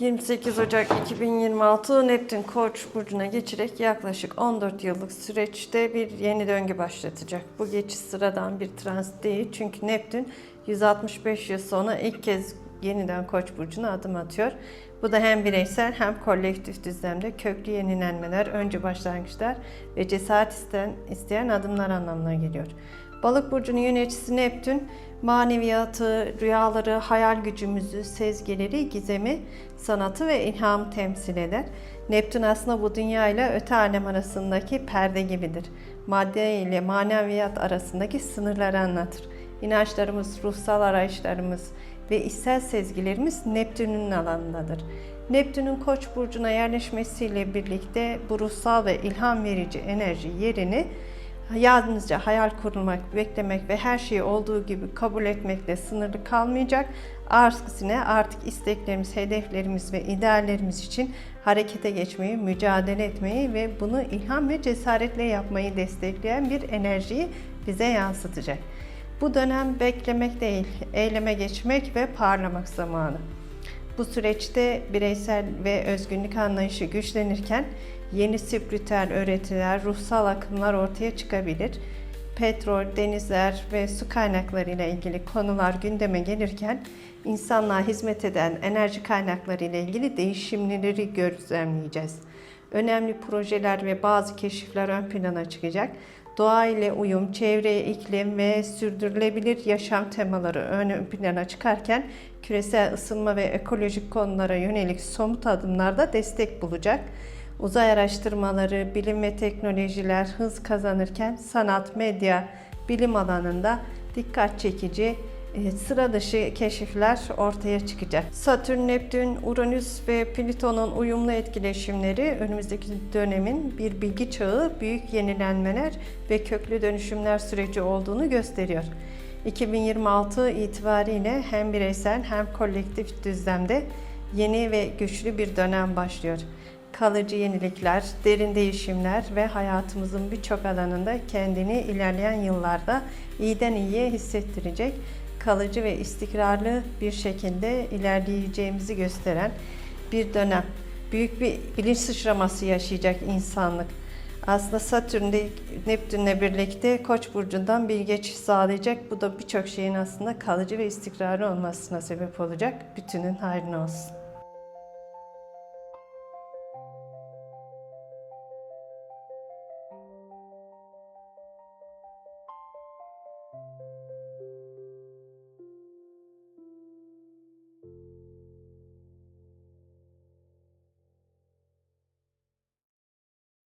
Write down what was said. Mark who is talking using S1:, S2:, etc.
S1: 28 Ocak 2026 Neptün Koç burcuna geçerek yaklaşık 14 yıllık süreçte bir yeni döngü başlatacak. Bu geçiş sıradan bir transit değil çünkü Neptün 165 yıl sonra ilk kez yeniden Koç burcuna adım atıyor. Bu da hem bireysel hem kolektif düzlemde köklü yenilenmeler, önce başlangıçlar ve cesaret isteyen, isteyen adımlar anlamına geliyor. Balık burcunun yöneticisi Neptün, maneviyatı, rüyaları, hayal gücümüzü, sezgileri, gizemi, sanatı ve ilhamı temsil eder. Neptün aslında bu dünya ile öte alem arasındaki perde gibidir. Madde ile maneviyat arasındaki sınırları anlatır. İnançlarımız, ruhsal arayışlarımız ve içsel sezgilerimiz Neptün'ün alanındadır. Neptün'ün Koç burcuna yerleşmesiyle birlikte bu ruhsal ve ilham verici enerji yerini yalnızca hayal kurmak, beklemek ve her şeyi olduğu gibi kabul etmekle sınırlı kalmayacak. Aksine artık isteklerimiz, hedeflerimiz ve ideallerimiz için harekete geçmeyi, mücadele etmeyi ve bunu ilham ve cesaretle yapmayı destekleyen bir enerjiyi bize yansıtacak. Bu dönem beklemek değil, eyleme geçmek ve parlamak zamanı. Bu süreçte bireysel ve özgünlük anlayışı güçlenirken yeni spiritüel öğretiler, ruhsal akımlar ortaya çıkabilir. Petrol, denizler ve su kaynakları ile ilgili konular gündeme gelirken insanlığa hizmet eden enerji kaynakları ile ilgili değişimleri gözlemleyeceğiz. Önemli projeler ve bazı keşifler ön plana çıkacak. Doğa ile uyum, çevre, iklim ve sürdürülebilir yaşam temaları ön plana çıkarken küresel ısınma ve ekolojik konulara yönelik somut adımlarda destek bulacak. Uzay araştırmaları, bilim ve teknolojiler hız kazanırken sanat, medya, bilim alanında dikkat çekici sıra dışı keşifler ortaya çıkacak. Satürn, Neptün, Uranüs ve Plüton'un uyumlu etkileşimleri önümüzdeki dönemin bir bilgi çağı, büyük yenilenmeler ve köklü dönüşümler süreci olduğunu gösteriyor. 2026 itibariyle hem bireysel hem kolektif düzlemde yeni ve güçlü bir dönem başlıyor. Kalıcı yenilikler, derin değişimler ve hayatımızın birçok alanında kendini ilerleyen yıllarda iyiden iyiye hissettirecek kalıcı ve istikrarlı bir şekilde ilerleyeceğimizi gösteren bir dönem. Büyük bir bilinç sıçraması yaşayacak insanlık. Aslında Satürn Satürn'de Neptün'le birlikte Koç burcundan bir geçiş sağlayacak. Bu da birçok şeyin aslında kalıcı ve istikrarlı olmasına sebep olacak. Bütünün hayrına olsun.